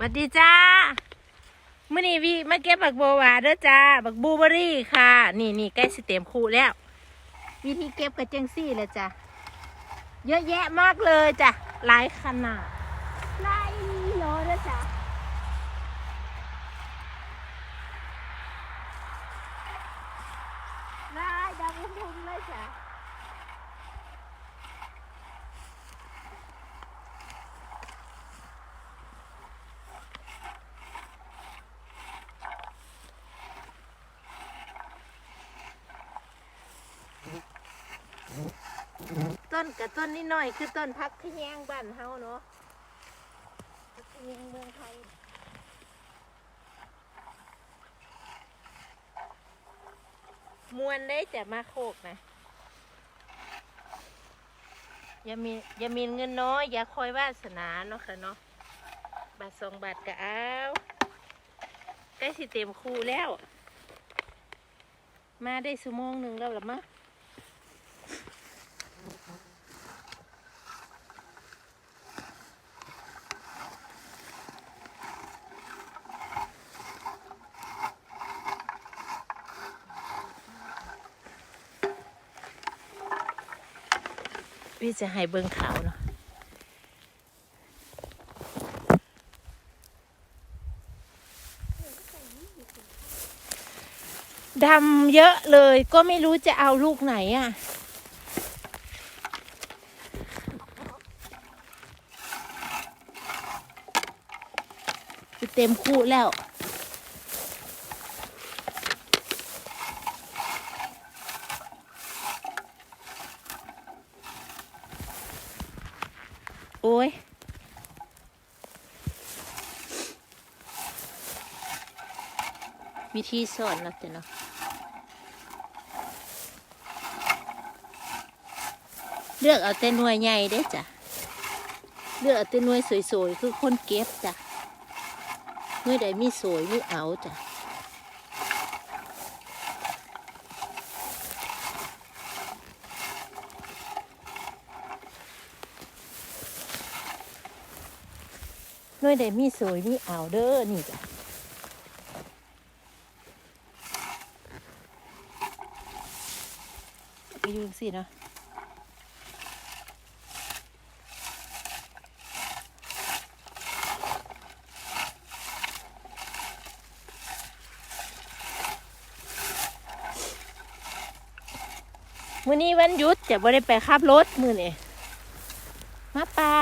สวัสดีจ้ามื่อนี้วิมาเก็บบักโบวหวาเด้อจ้าบักบลูเบอรี่ค่ะ นี่นี่ใกล้สิเต็มคูแล้ว วิธีเก็บกระจังซี่เลยจ้ะเยอะแยะมากเลยจ้ะหลายขนาดหลายโลเด้อจ้ะหลายดังพุ่มเลยจ้ะ ต้นกับต้นนิดหน่อยคือต้นพักขยงบ้านเฮาเนาะพักขยงเมืองไทยมวนได้แต่มาโคกนะอย่ามีอย่ามีเงินน้อย อย่าคอยวาสนาเนาะค่ะเนาะบาทสองบาทก็เอาใกล้สิเต็มคูแล้ว มาได้สุโมงหนึ่งแล้วหรือมั้ พี่จะให้เบิ้งขาวเนาะดำเยอะเลยก็ไม่รู้จะเอาลูกไหนอะ คือเต็มคู่แล้ว โอ้ยวิธีสอนเราจะเนาะเลือกเอาแต่หน่วยใหญ่ได้จ้ะ เลือกเอาแต่หน่วยสวยๆ คือคนเก็บจ้ะ หน่วยใดมีสวยมีเอาจ้ะหน่วยใดมีสวยมีเอาเด้อนี่จ้ะไปอยืนสินะ มื้อนี้วันหยุดจะบ่ได้ไปขับรถมื้อนี้มาป่า